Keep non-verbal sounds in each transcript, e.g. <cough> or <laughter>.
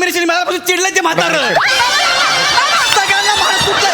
Comedy nomination मिळाल्यापासून चिडलं ते म्हातार सगळ्यांना मार सुटलं.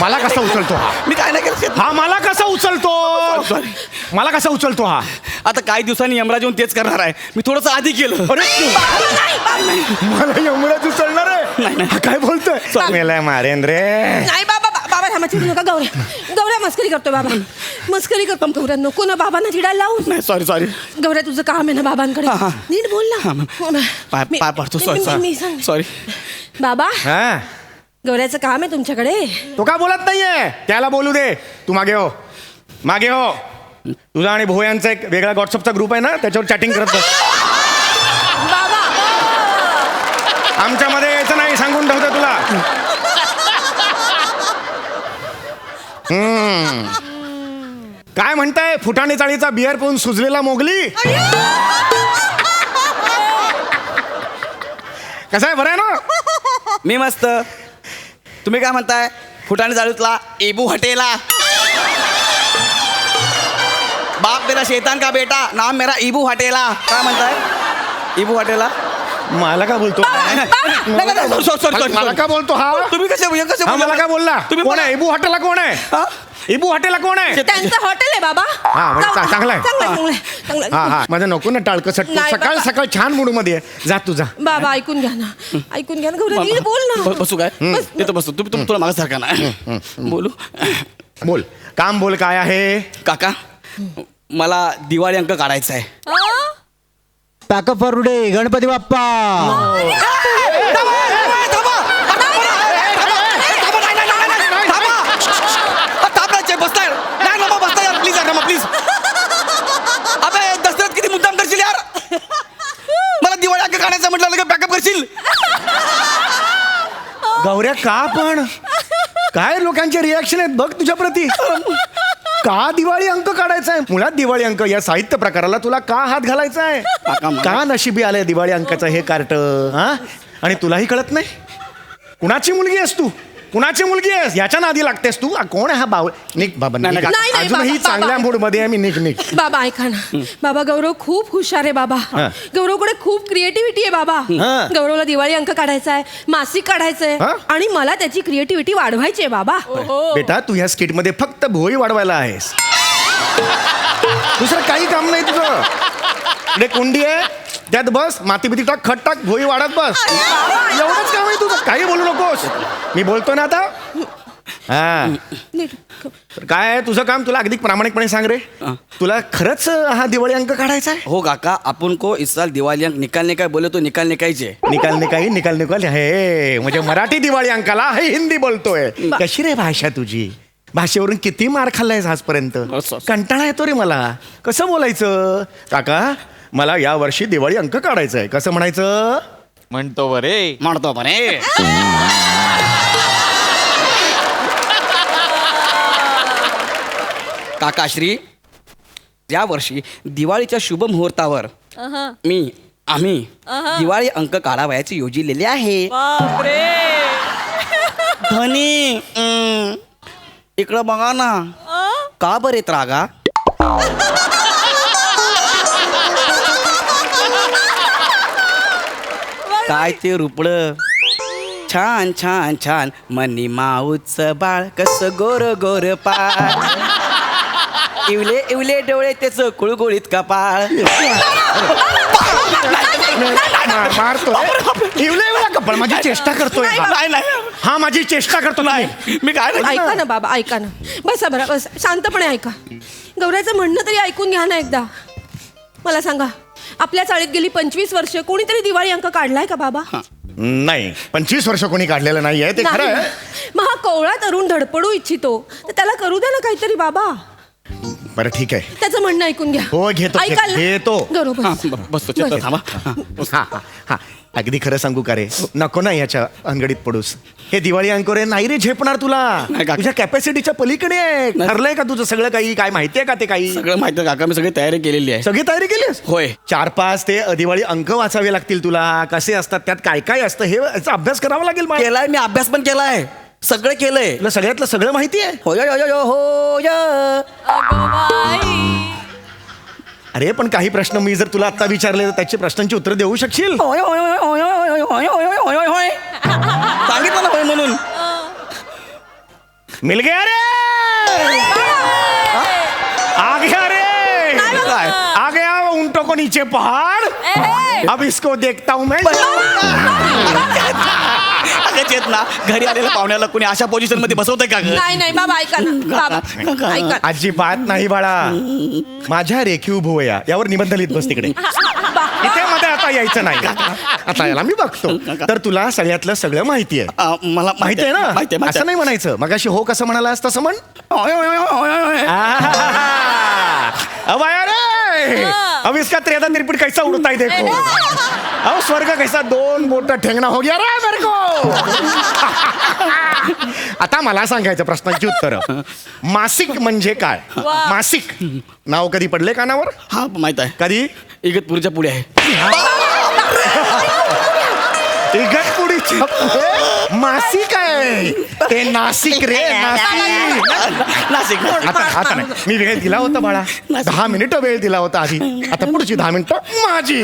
मला कसा उचलतो हा? मी काय नाही केलं हा मला कसा उचलतो? मला कसा उचलतो हा? आता काही दिवसांनी यमराज येऊन तेच करणार आहे. मी थोडस आधी केलं. अरे मला एवढंच उचलणार आहे? हा काय बोलतोय? मेलाय मारेन रे. चिडू नका गौऱ्या. गौऱ्या मस्करी करतोय बाबा. मस्करी करतो गौऱ्या नको ना बाबांना चिडायला लावून नाही सॉरी सॉरी गौऱ्या तुझं काम आहे ना बाबांकडे. हा, हा. नीट बोल ना. हो ना. पाय मी- पाय पडतो मी- सॉरी मी- मी सांग. सॉरी बाबा हा. गौऱ्याचं काम आहे तुमच्याकडे? तो का बोलत नाहीये? त्याला बोलू दे. तू मागे हो. मागे हो. तुझा आणि भोयांचा एक वेगळा व्हॉट्सअपचा ग्रुप आहे ना त्याच्यावर चॅटिंग करत बस बाबा. आमच्यामध्ये यायचं नाही सांगून ठेवतो तुला. हम्म. काय म्हणताय? फुटाणे चाळीचा बिअर पिऊन सुजलेला मोगली? कसा आहे? बरं आहे ना? मी मस्त. तुम्ही काय म्हणताय? फुटाणे जाळूतला एबू हटेला. बाप मेरा शैतान का बेटा नाम मेरा इबू हटेला. काय म्हणताय? इबू हटेला? मला का बोलतो? नाही, नाही, नाही, sorry, sorry, sorry, sorry. मला का बोलतो हा? तुम्ही कसे म्हणजे कसे हा मला का बोलला? तुम्ही कोण बोला. आहे? इबू हॉटेलला कोण आहे? हा? इबू हॉटेलला कोण आहे? त्यांचं हॉटेल आहे बाबा. हा, म्हणजे चा- चांगलं आहे. चांगलं आहे, चांगलं आहे, हा आहे. हा माझं नको ना टाळकं सटकं नाही, सकाळ बाबा. सकाळ छान मूडमध्ये आहे. जा तू जा. बाबा ऐकून घ्या ना. ऐकून घ्या ना नीट बोल ना. ब- बसू काय? बस. तिथं बसू तुम्ही तुम- तुला मागासारखा ना. बोलू. बोल. काम बोल काय आहे? काका मला दिवाळी अंक काढायचा आहे. For today Ganpati Bappa please अबे दसऱ्यात किती मुद्दाम करशील यार मला दिवाळी अंक काढायचा म्हटलं लगेच बॅकअप करशील गौऱ्या का पण? काय लोकांचे रिॲक्शन आहेत? बघ तुझ्या प्रती. का दिवाळी अंक काढायचा आहे मुळात दिवाळी अंक या साहित्य प्रकाराला तुला का हात घालायचा आहे का नशिबी आलंय दिवाळी अंकाचं हे कार्ट? हा? आणि तुलाही कळत नाही? कुणाची मुलगी आहेस तू? कुणाची मुलगी आहेस? याच्या नादी लागतेस तू. आ, कोण आहे हा बाव निक बाबा नाही, निक. नाही, नाही, नाही, अजूनही बाबा, चांगल्या बाबा. मूडमध्ये आहे मी निक निक बाबा ऐका ना. बाबा गौरव खूप हुशार आहे बाबा. हा. गौरवकडे खूप क्रिएटिव्हिटी आहे बाबा. हा. गौरवला दिवाळी अंक काढायचा आहे मासिक काढायचंय हा? आणि मला त्याची क्रिएटिव्हिटी वाढवायची आहे बाबा. बेटा तू ह्या स्किटमध्ये फक्त भोई वाढवायला आहेस. दुसरं काही काम नाही तुझं. इकडे कुंडी आहे. त्यात बस माती बिती टाक खट टाक भोई वाढत बस. एवढंच काम आहे तुझं. काही बोलू नकोस. मी बोलतो ना आता. हा. तर काय आहे? तुझं काम तुला अगदी प्रामाणिकपणे सांग रे. तुला खरंच हा दिवाळी अंक काढायचा आहे? हो काका आपण को इस साल दिवाळी अंक निकालने काय बोले तो निकालने काहीचे निकालने काही निकाल निकाल. हे म्हणजे मराठी दिवाळी अंकाला हे हिंदी बोलतोय. कशी रे भाषा तुझी? भाषेवरून किती मार खाल्लायस आजपर्यंत? असं. कंटाळा येतो रे मला. कसं बोलायचं? काका मला या वर्षी दिवाळी अंक काढायचा आहे. कसं म्हणायचं? म्हणतो बरे. म्हणतो म्हणे काकाश्री या वर्षी दिवाळीच्या शुभ मुहूर्तावर मी आम्ही दिवाळी अंक काढावयाची योजिलेली आहे. धनी हम्म, इकडं बघा ना. का बरे रागा काय ते रुपड? छान छान छान. मनी माऊच बाळ कस गोर गोर पाळ. इवले इवले डोळे त्याच कुळगुळीत कपाळ. मारतोय इवले इवला कपड माझी चेष्टा करतोय हा. नाही नाही. हा माझी चेष्टा करतो नाही मी काय ऐका ना बाबा ऐका ना. बसा बरं बस. शांतपणे ऐका. गौऱ्याचं म्हणणं तरी ऐकून घ्या ना एकदा. मला सांगा. आपल्या चाळीत गेली पंचवीस वर्ष कोणीतरी दिवाळी अंक काढलाय का बाबा? नाही. पंचवीस वर्ष कोणी काढलेलं नाहीये ते खरं नाही आहे. ना. मग हा कोवळा तरुण धडपडू इच्छितो तर त्याला करू द्या ना काहीतरी बाबा. बरं ठीक आहे. त्याचं म्हणणं ऐकून घ्या. हो, घेतो, ऐकाल ना? घेतो. बरोबर. हा, ब- बसतो थांबा. हा हा. अगदी खरं सांगू का रे? नको ना याच्या अंगडीत पडूस. हे दिवाळी अंकोरे नाही रे झेपणार तुला. काका. तुझ्या कॅपॅसिटीच्या पलीकडे आहे नाही. ठरलंय का तुझं सगळं काही? काय माहितीये का ते काही? सगळं माहिती आहे काका मी सगळी तयारी केलेली आहे. सगळी तयारी केलीस होय. चार पाच ते दिवाळी अंक वाचावे लागतील तुला. कसे असतात त्यात काय काय असतं हे याचा अभ्यास करावा लागेल मला. केलाय मी अभ्यास पण केलाय. सगळं केलंय. तुला सगळ्यातलं सगळं माहिती आहे? होय होय होय होय अरे पण काही प्रश्न मी जर तुला आता विचारले तर त्याची प्रश्नांची उत्तर देऊ शकशील होय होय होय होय होय होय होय होय होय होय सांगितलं ना होय म्हणून मिल गया रे आ गया रे काय? आ गया ऊंटों को नीचे पहाड़ अब इसको देखता हूं मैं अगं चेतना घरी आलेल्या पाहुण्याला कोणी अशा पोझिशनमध्ये बसवतंय का ग नाही नाही बाबा ऐका ना. <laughs> बाबा ऐका. अजिबात नाही बाळा. माझ्या रेखीव भुवया. यावर निबंध लिहित बस तिकडे. इथे मध्ये आता यायचं नाही. आता याला मी बघतो. तर तुला सगळ्यातलं सगळं माहिती आहे. अ, मला माहिती आहे ना? माहिती आहे असं नाही म्हणायचं. मगाशी हो कसं म्हणालास तसं म्हण. आहा! रे! अब इसका त्रेदा तिरपिट कैसा उड़ता है देखो। अब स्वर्ग कैसा दोन बोट ठेंगणा हो गया रे मेरे को। आता मला सांगायचं प्रश्नांची उत्तर. मासिक म्हणजे काय? मासिक. नाव कधी पडले कानावर? हा माहीत आहे. कधी? इगतपुरीच्या पुढे आहे. इगतपुरीच्या पुढे मासिक आहे ते नाशिक रे <laughs> नाशिक नाशिक आता आता नाही. मी वेळ दिला होता बाळा. दहा मिनिटं वेळ दिला होता आधी. आता पुढची दहा मिनिटं माझी.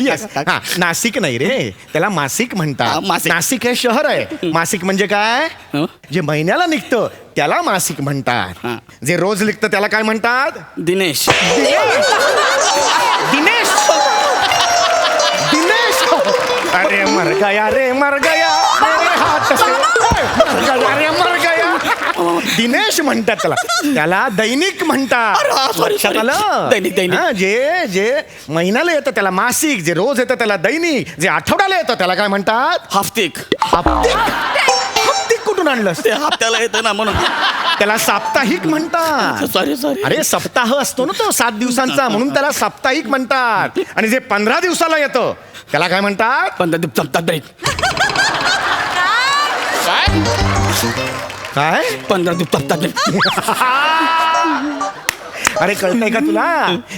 Yes. हा नाशिक नाही रे. त्याला मासिक हा, म्हणतात मासिक. नाशिक हे शहर आहे. मासिक म्हणजे काय? हं? जे महिन्याला निघतं त्याला मासिक हा. म्हणतात जे रोज निघतं त्याला काय म्हणतात? दिनेश. दिनेश. अरे मर गया रे मर गया मेरे हाथ से। मर गया रे मर गया। दिनेश म्हणतात त्याला. त्याला दैनिक म्हणतात? दैनिक, दैनिक. हा, जे जे महिन्याला येतं त्याला मासिक जे रोज येतं त्याला दैनिक जे आठवड्याला येतं त्याला काय म्हणतात? हाफतिक हप्तिक? हप्तिक. कुठून आणलंस? ते हप्त्याला येतं ना म्हणून. त्याला साप्ताहिक म्हणतात. सॉरी सॉरी अरे सप्ताह असतो ना तो सात दिवसांचा म्हणून त्याला साप्ताहिक म्हणतात. आणि जे पंधरा दिवसाला येतं त्याला काय म्हणतात? पण ते जमतात ब्रेक काय? पंधरा दिवस जमतात अरे कळतंय का तुला?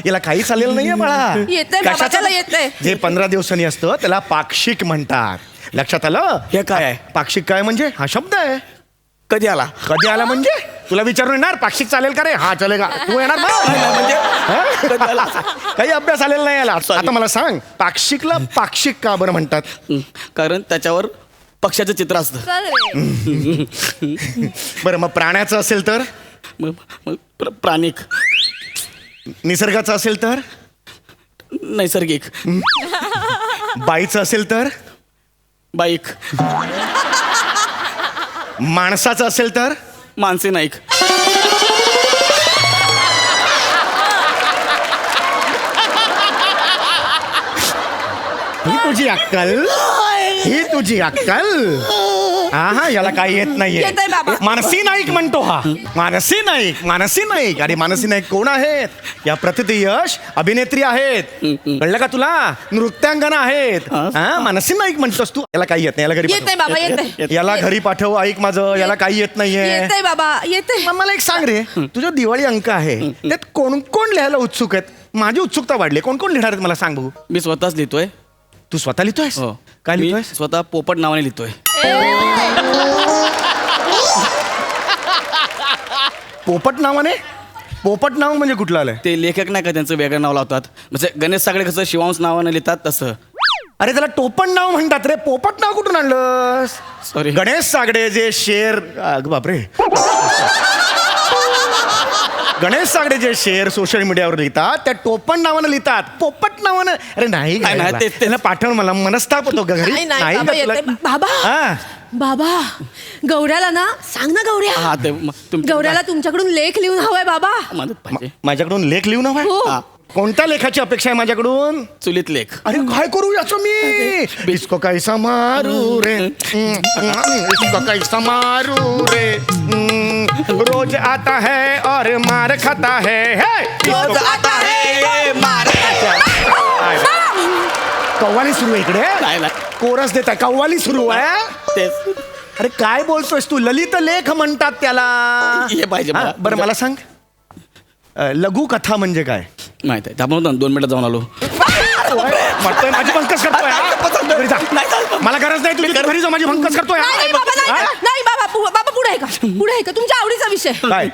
याला काही चालेल नाहीये बाळा. येतंय बाबा, कशाचं? त्याला येतंय. जे पंधरा दिवसांनी असतं त्याला पाक्षिक म्हणतात. लक्षात आलं? हे काय आहे? पाक्षिक काय म्हणजे? हा शब्द आहे. कधी आला? कधी आला म्हणजे? तुला विचारून येणार पाक्षिक चालेल का रे? हा चालेल का तू येणार ना? म्हणजे आला काही अभ्यास आलेला नाही याला. Sorry. आता मला सांग पाक्षिकला पाक्षिक का बरं म्हणतात? कारण त्याच्यावर पक्षाचं चित्र असतं. बरं मग प्राण्याचं असेल तर? मग मग प्र- प्राणिक. निसर्गाचं असेल तर? नैसर्गिक. बाईचं असेल तर? बाईक. माणसाचं असेल तर? मानसी नाईक. ही तुझी अक्कल. ही तुझी अक्कल. हा याला काही येत नाहीये. येतंय बाबा. मानसी नाईक म्हणतो हा. मानसी नाईक मानसी नाईक. अरे मानसी नाईक कोण आहेत? या प्रतिती यश अभिनेत्री आहेत. कळलं का तुला? नृत्यांगना आहेत. हा? मानसी नाईक म्हणतोस तू? याला काही येत नाही याला घरी येतंय पाठव. बाबा येतंय. याला घरी पाठव ऐक माझं. याला काही येत नाहीये. येतंय बाबा येतंय. मग मला एक सांग रे. तुझा दिवाळी अंक आहे. त्यात कोण कोण लिहायला उत्सुक आहेत? माझी उत्सुकता वाढली. कोण कोण लिहिणार आहेत मला सांग बघू? मी स्वतःच लिहितोय. तू स्वतः लिहितोयस? हो. काय मी लिहितोयस? स्वतः पोपट नावाने लिहितोय. <laughs> पोपट नावाने? पोपट नाव म्हणजे कुठलं आलंय? ते लेखक नाही का त्यांचं वेगळं नाव लावतात? म्हणजे गणेश सागडे कसं शिवांश नावाने लिहितात तसं. अरे त्याला टोपण नाव म्हणतात रे. पोपट नाव कुठून आणलंस? सॉरी गणेश सागडे जे शेर अग बापरे. गणेश सागडे जे शेर सोशल मीडियावर लिहितात त्या टोपण नावानं लिहितात. पोपट नावानं. अरे नाही नाही, नाही, ते- पाठवून मला मनस्ताप होतो ग घरी. नाही बाबा का तुला? येतंय बाबा हा. बाबा गौऱ्याला ना सांग ना गौऱ्या. हा ते म- तुमच्या- गौऱ्याला तुमच्याकडून लेख लिहून हवाय बाबा. मदत पाहिजे. माझ्याकडून लेख लिहू नव्हे हो. हा. कोणत्या लेखाची अपेक्षा आहे माझ्याकडून? चुलीत लेख. अरे काय करू याचं मी? इसको कैसा मारू रे. इसको कैसा मारू रे. रोज आता है और मार खाता है. हे! रोज आता है, मार कव्वाली सुरू आहे इकडे. नाही नाही कोरस देत आहे. कव्वाली सुरू आहे. तेच. अरे काय बोलतोयस तू? ललित लेख म्हणतात त्याला. हे पाहिजे हा, मला. बरं मला सांग. लघु कथा म्हणजे काय? माहीत आहे. होतो ना, दोन मिनिटात जाऊन आलो. म्हटतोय माझी भंकस करतोय हा? घरी जा. मला गरज नाही तुझी. घरी जा माझी भंकस करतोय हा? नाही नाही, बाबा नाही हा? नाही बाबा पु- बाबा पुढे आहे का पुढे आहे का तुमच्या आवडीचा विषय. काय?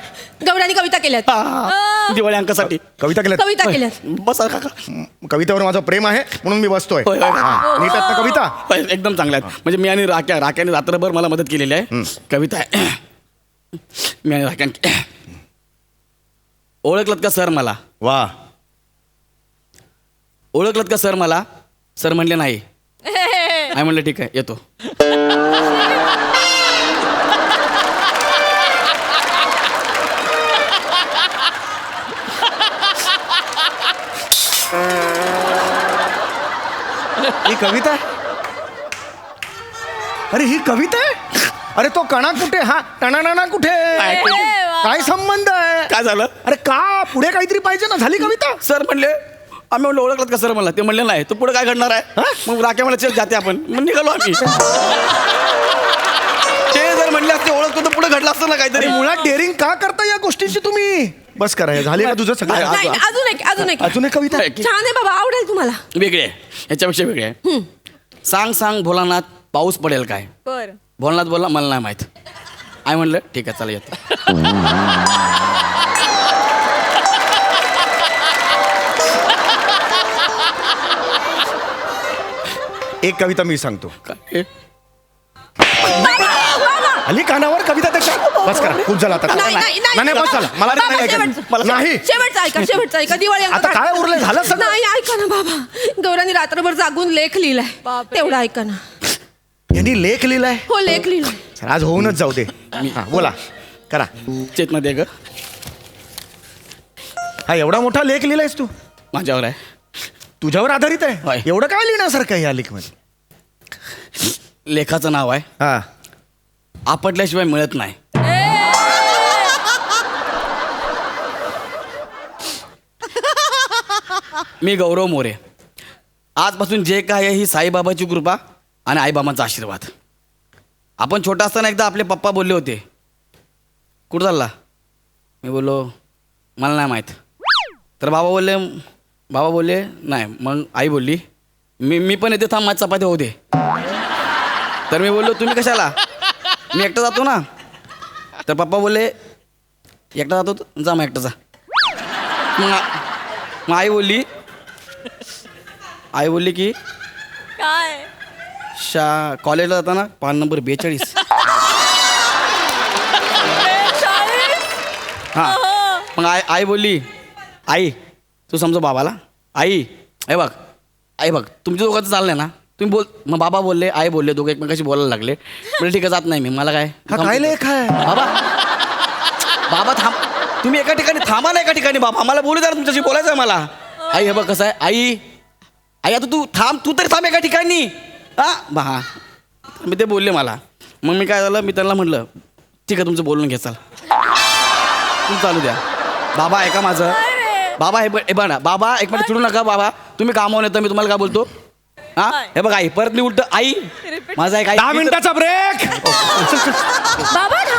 गौरानी कविता केल्यात. हा, दिवाळी अंकासाठी. कविता केल्यात? कविता केल्यात. बसा काका कवितेवर माझं प्रेम आहे म्हणून मी बसतोय. होय, होय. हा, नीट आहेत ना कविता? होय, एकदम चांगल्या आहेत. म्हणजे मी आणि राख्या राख्याने रात्रभर मला मदत केलेली आहे. कविता आहे. मी आणि राख्याने ओळखलत का सर मला? वा. ओळखलत का सर मला? सर म्हणले नाही. <laughs> नाही म्हणलं ठीक आहे येतो. ही कविता? आहे अरे ही कविता आहे? अरे तो कणा कुठे? हा टणाणा कुठे? काय संबंध आहे? काय झालं? अरे का? पुढे काहीतरी पाहिजे ना? झाली कविता? सर म्हणले आम्ही म्हणलं ओळखलत का सर मला ते म्हणले नाही. तू पुढे काय घडणार आहे? मग राख्या मला चल जाते आपण. मग निघालो आम्ही. <laughs> ते जर म्हणले असते ओळखतो तर पुढे घडलं असतं ना काहीतरी. मुळात डेअरिंग का करता या गोष्टीची तुम्ही? बस करा झाली का तुझं सगळं? नाही अजून एक अजून एक. अजून एक कविता? छान आहे बाबा आवडेल तुम्हाला. वेगळे आहे. याच्यापेक्षा वेगळे आहे. सांग सांग भोलानाथ पाऊस पडेल काय? बर. भोलानाथ बोलला मला नाही माहीत. आय म्हणलं ठीक आहे चला येतो. <laughs> एक कविता मी सांगतो. हल्ली कानावर कविता त्याच्या. बस करा खूप झाला आता. नाही नाही नाही, नाही, बस झालं. मला बाबा, नाही ऐकायचं. शेवटचं. मला नाही. शेवटचं ऐका शेवटचं ऐका. दिवाळी अंक आता काढ. काय उरलंय? झालं सगळं? नाही ऐका ना बाबा. गौरानी रात्रभर जागून लेख लिहिलाय. तेवढा ऐका ना. यांनी लेख लिहिलाय? हो लेख लिहिलाय. चल, आज होऊनच जाऊ दे. हा, बोला. करा. चेतना दे ग. हा एवढा मोठा लेख लिहिलायस तू? माझ्यावर आहे. तुझ्यावर आधारित होय. आहे एवढं काय लिहिण्यासारखं आहे या लेखमध्ये लेखाचं नाव आहे. हा. आपटल्याशिवाय मिळत नाही. मी गौरव मोरे. आजपासून जे काय आहे ही साईबाबाची कृपा आणि आईबाबांचा आशीर्वाद. आपण छोटा असताना एकदा आपले पप्पा बोलले होते. कुठं चालला? मी बोललो मला नाही माहीत. तर बाबा बोलले बाबा बोलले नाही. मग आई बोलली मी मी पण येते थांब चपाती होते तर मी बोललो तुम्ही कशाला? मी एकटा जातो ना. तर पप्पा बोलले एकटा जातो? जा मग एकटा जा. मग मग आई बोलली आई बोलली की काय? शा कॉलेजला जाताना पान नंबर बेचाळीस. हां. मग आई आई बोलली आई तू समजो बाबाला? आई हे बघ आई बघ तुमच्या दोघांचं चाललंय ना? तुम्ही बोल मग बाबा बोलले आई बोलले दोघं एकमेकाशी बोलायला लागले. म्हणजे ठीक आहे जात नाही मी. मला काय? हा काय लेख आहे? बाबा बाबा थांब. तुम्ही एका ठिकाणी थांबा ना एका ठिकाणी बाबा. मला बोलू द्या ना, तुमच्याशी बोलायचं आहे मला. आई हे बघ कसं आहे. आई आई आता तू थांब तू तरी थांब एका ठिकाणी. हा? बा हा. मी ते बोलले मला. मग मी काय झालं? मी त्यांना म्हटलं ठीक आहे तुमचं बोलून घे चाल. तुम्ही चालू द्या. बाबा ऐका माझं. बाबा हे ब- हे बघा ना. बाबा एक मिनिट चिडू नका बाबा. तुम्ही कामावून येतं मी तुम्हाला काय बोलतो? हा? हे बघा आई परत मी उलट आई माझा एक आई दहा मिनिटाचा ब्रेक बाबा ना